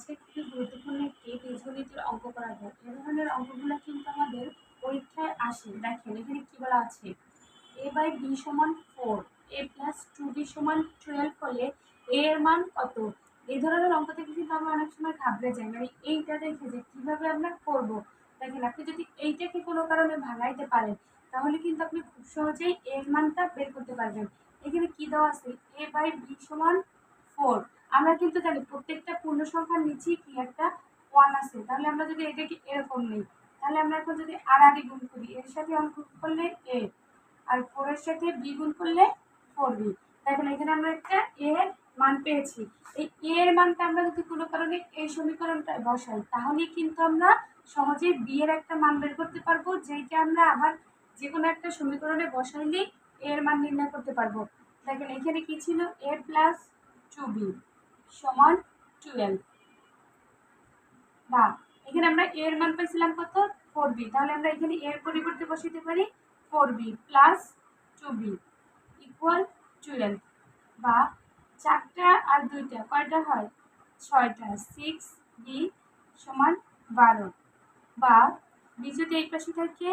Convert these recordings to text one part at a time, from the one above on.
আজকে খুবই গুরুত্বপূর্ণ একটি বীজগণিতের অঙ্ক করাবো এ ধরনের অঙ্কগুলো কিন্তু আমাদের পরীক্ষায় আসে। দেখেন, এখানে কি বলা আছে? এ বাই বি সমান four A plus two B সমান টুয়েলভ হলে এ এর মান কত? এই ধরনের অঙ্ক থেকে কিন্তু আমরা অনেক সময় ঘাবড়ে যাই। মানে এইটা দেখে যে কীভাবে আমরা করব? দেখেন, আপনি যদি এইটাকে কোনো কারণে ভাঙাইতে পারেন, তাহলে কিন্তু আপনি খুব সহজেই এর মানটা বের করতে পারবেন। এখানে কি দেওয়া আছে? এ বাই বি সমান ফোর আমরা কিন্তু জানি প্রত্যেকটা পূর্ণ সংখ্যার নিচেই কি একটা ওয়ান আছে। তাহলে আমরা যদি এটাকে এরকম নিই, তাহলে আমরা এখন যদি আর আর গুণ করি, এর সাথে অঙ্ক করলে এ আর ফোর এর সাথে বি গুণ করলে ফোর বি দেখুন এখানে আমরা একটা এ এর মান পেয়েছি। এই এ এর মানটা আমরা যদি কোনো কারণে এই সমীকরণটা বসাই, তাহলে কিন্তু আমরা সহজেই বি এর একটা মান বের করতে পারব যেটা আমরা আবার যে কোনো একটা সমীকরণে বসাইলেই এর মান নির্ণয় করতে পারব। দেখেন এখানে কি ছিল? এ প্লাস টু বি সমান টুয়েলভ বা এখানে আমরা এ এর মান পাইছিলাম কত? ফোর বি তাহলে আমরা এখানে এর পরিবর্তে বসাতে পারি four B plus two B equal twelve বা চারটা আর দুইটা কয়টা হয়? ছয়টা সিক্স বি সমান বারো। বা বি যদি এই পাশে থাকে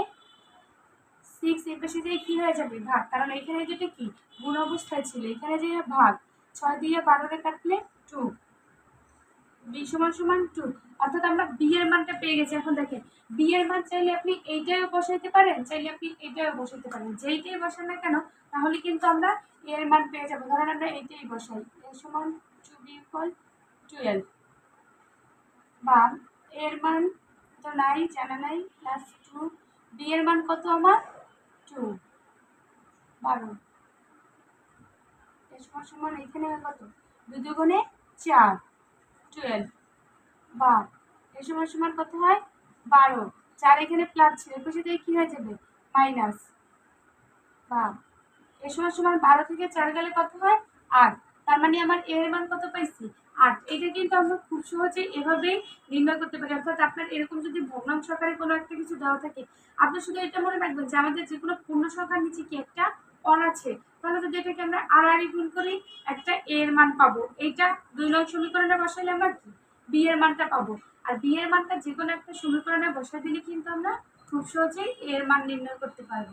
সিক্স এই পাশে যেয়ে কী হয়ে যাবে? ভাগ, কারণ এখানে যেটা কি? গুণ অবস্থায় ছিল, এখানে যে ভাগ, ছয় দিয়ে বারোরে কাটলে বি সমান সমান টু অর্থাৎ আমরা বি এর মানটা পেয়ে গেছি। এখন দেখেন বি এর মান চাইলে আপনি এইটাও বসাইতে পারেন, চাইলে আপনি এইটাও বসাইতে পারেন। যেইটাই বসান না কেন, তাহলে কিন্তু আমরা এ এর মান পেয়ে যাব। ধরেন আমরা এইটাই বসাই। এ সমান টু বি ইকুয়াল টুয়েলভ বা এর মান তো নাই, জানা নাই প্লাস টু বি এর মান কত আমার? টু বারো। এর সমান সমান এখানে কত? দুই দুগুণে চার। টুয়েলভ বা এর সমান সমান কত হয়? বারো। চার এখানে প্লাস ছিল একুশে দিয়ে কী হয়ে যাবে? মাইনাস বা এর সমান সমান বারো থেকে চার গেলে কত হয়? আট। তার মানে আমার এর মান কত পাইছি? আট। এটা কিন্তু আমরা খুব সহজে এভাবেই নির্ণয় করতে পারি। অর্থাৎ আপনার এরকম যদি ভগ্নাংশ আকারে কোনো একটা কিছু দেওয়া থাকে, আপনি শুধু এটা মনে রাখবেন যে আমাদের যে কোনো পূর্ণ সংখ্যার নিচে কি একটা অন আছে? তাহলে যেটাকে আমরা আর গুণ করি, একটা এ এর মান পাবো। এইটা দুই নং সমীকরণে বসাইলে আমরা কি? বি এর মানটা পাবো। আর বি এর মানটা যে কোনো একটা সমীকরণে বসাই দিলে কিন্তু আমরা খুব সহজেই এর মান নির্ণয় করতে পারব।